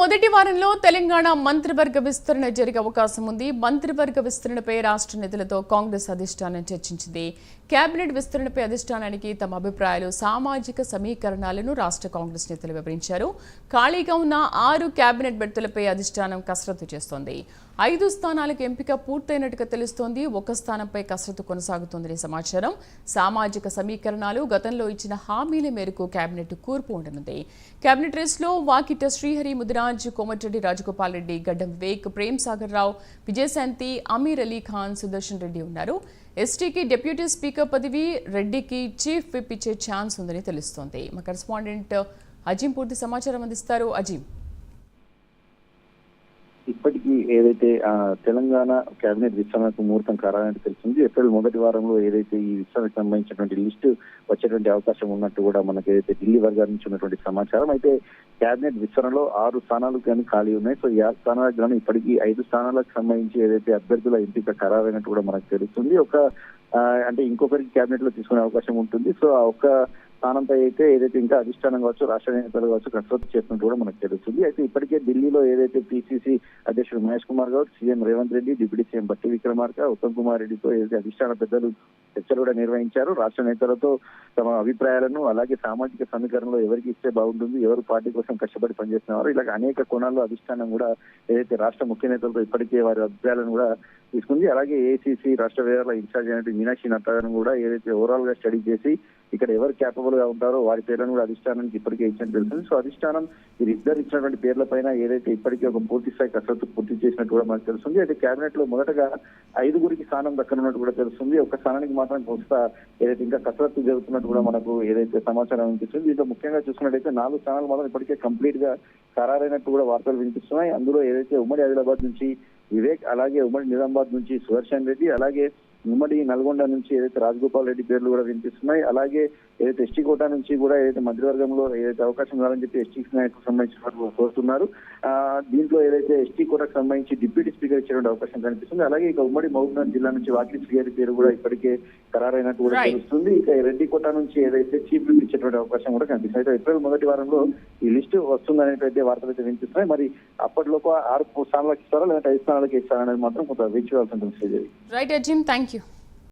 మొదటి వారంలో తెలంగాణ మంత్రివర్గ విస్తరణ జరిగే అవకాశం ఉంది. మంత్రివర్గ విస్తరణపై రాష్ట్ర నిధులతో కాంగ్రెస్ అధిష్టానం చర్చించింది. కేబినెట్ విస్తరణపై అధిష్టానానికి తమ అభిప్రాయాలు సామాజిక సమీకరణాలను రాష్ట్ర కాంగ్రెస్ నేతలు వివరించారు. ఖాళీగా ఉన్న ఆరు కేబినెట్ బెర్తులపై అధిష్టానం కసరత్తు చేస్తోంది. ఐదు స్థానాలకు ఎంపిక పూర్తయినట్టుగా తెలుస్తోంది. ఒక స్థానంపై కసరత్తు కొనసాగుతోందని సమాచారం. సామాజిక సమీకరణాలు గతంలో ఇచ్చిన హామీల మేరకు కేబినెట్ కూర్పు ఉండనుంది. కేబినెట్ రేస్లో వాకిట శ్రీహరి ముదిరాజ్ కోమటిరెడ్డి రాజగోపాల్ రెడ్డి గడ్డం వివేక్ ప్రేమ్ సాగర్ రావు విజయశాంతి అమీర్ అలీ ఖాన్ సుదర్శన్ రెడ్డి ఉన్నారు. ఎస్టీకి డిప్యూటీ స్పీకర్ పదవి రెడ్డికి చీఫ్ విప్ ఇచ్చే ఛాన్స్ ఉందని తెలుస్తోంది. మా కరెస్పాండెంట్ అజీం పూర్తి సమాచారం అందిస్తారు. అజీం. ఇప్పటికీ ఏదైతే తెలంగాణ కేబినెట్ విస్తరణకు ముహూర్తం ఖరారైనట్టు తెలిసింది ఏప్రిల్ మొదటి వారంలో ఏదైతే ఈ విస్తరణకు సంబంధించినటువంటి లిస్ట్ వచ్చేటువంటి అవకాశం ఉన్నట్టు కూడా మనకి ఏదైతే ఢిల్లీ వర్గాల నుంచి ఉన్నటువంటి సమాచారం అయితే కేబినెట్ విస్తరణలో ఆరు స్థానాలు కానీ ఖాళీ ఉన్నాయి. సో ఈ ఆరు స్థానాలకు కానీ ఇప్పటికీ ఐదు స్థానాలకు సంబంధించి ఏదైతే అభ్యర్థుల ఎంపిక ఖరారైనట్టు కూడా మనకు తెలుస్తుంది. ఒక అంటే ఇంకొకరికి కేబినెట్లో తీసుకునే అవకాశం ఉంటుంది. సో ఆ ఒక్క స్థానంపై అయితే ఏదైతే ఇంకా అధిష్టానం కావచ్చు రాష్ట్ర నేతలు కావచ్చు కసరత్తు చేస్తున్నట్టు కూడా మనకు తెలుస్తుంది. అయితే ఇప్పటికే ఢిల్లీలో ఏదైతే పిసిసి అధ్యక్షుడు Mahesh Kumar Goud CM Revanth Reddy deputy CM Bhatti Vikramarka Uttam Kumar రెడ్డితో ఏదైతే అధిష్టాన పెద్దలు చర్చలు కూడా నిర్వహించారు. రాష్ట్ర నేతలతో తమ అభిప్రాయాలను అలాగే సామాజిక సమీకరణలో ఎవరికి ఇస్తే బాగుంటుంది ఎవరు పార్టీ కోసం కష్టపడి పనిచేస్తున్నారు ఇలాగ అనేక కోణాల్లో అధిష్టానం కూడా ఏదైతే రాష్ట్ర ముఖ్య నేతలతో ఇప్పటికే వారి అభిప్రాయాలను కూడా తీసుకుంది. అలాగే ఏసీసీ రాష్ట్ర వ్యవహారాల ఇన్ఛార్జ్ అయినట్టు మీనాక్షి నట్టగారిని కూడా ఏదైతే ఓవరాల్గా స్టడీ చేసి ఇక్కడ ఎవరు క్యాపబుల్ గా ఉంటారో వారి పేర్లను కూడా అధిష్టానానికి ఇప్పటికే ఇచ్చినట్టు తెలుస్తుంది. సో అధిష్టానం వీరిద్దరు ఇచ్చినటువంటి పేర్ల పైన ఏదైతే ఇప్పటికే ఒక పూర్తి స్థాయి కసరత్తు పూర్తి చేసినట్టు కూడా మనకు తెలుస్తుంది. అయితే కేబినెట్లో మొదటగా ఐదుగురికి స్థానం దక్కనున్నట్టు కూడా తెలుస్తుంది. ఒక స్థానానికి మాత్రం కొంత ఏదైతే ఇంకా కసరత్తు జరుగుతున్నట్టు కూడా మనకు ఏదైతే సమాచారం అనిపిస్తుంది. దీంట్లో ముఖ్యంగా చూసుకున్నట్టయితే నాలుగు స్థానాలు మాత్రం ఇప్పటికే కంప్లీట్గా ఖరారైనట్టు కూడా వార్తలు వినిపిస్తున్నాయి. అందులో ఏదైతే ఉమ్మడి ఆదిలాబాద్ నుంచి వివేక్ అలాగే ఉమ్మడి నిజామాబాద్ నుంచి సుదర్శన్ రెడ్డి అలాగే ఉమ్మడి నల్గొండ నుంచి ఏదైతే రాజగోపాల్ రెడ్డి పేర్లు కూడా వినిపిస్తున్నాయి అలాగే ఏదైతే ఎస్టీ కోటా నుంచి కూడా ఏదైతే మంత్రివర్గంలో ఏదైతే అవకాశం కావాలని చెప్పి ఎస్టీ నాయకులకు సంబంధించిన వారు కోరుతున్నారు. దీంట్లో ఏదైతే ఎస్టీ కోటాకు సంబంధించి డిప్యూటీ స్పీకర్ ఇచ్చేటువంటి అవకాశం కనిపిస్తుంది. అలాగే ఇక ఉమ్మడి మహబూబ్నగర్ జిల్లా నుంచి వాకిలి శ్రీహరి పేరు కూడా ఇప్పటికే ఖరారైనట్టు కూడా. తెలుస్తుంది. ఇక రెడ్డి కోట నుంచి ఏదైతే చీఫ్ విప్ ఇచ్చేటువంటి అవకాశం కూడా కనిపిస్తుంది. అయితే ఏప్రిల్ మొదటి వారంలో ఈ లిస్టు వస్తుందనేటువంటి వార్తలు అయితే వినిపిస్తున్నాయి. మరి అప్పటిలోపు ఆరు స్థానాలకు ఇస్తారా లేదంటే ఐదు స్థానాలకు ఇస్తారా అనేది మాత్రం కొంత వేచి ఉంటుంది శ్రీదేవి రైట్ థ్యాంక్ యూ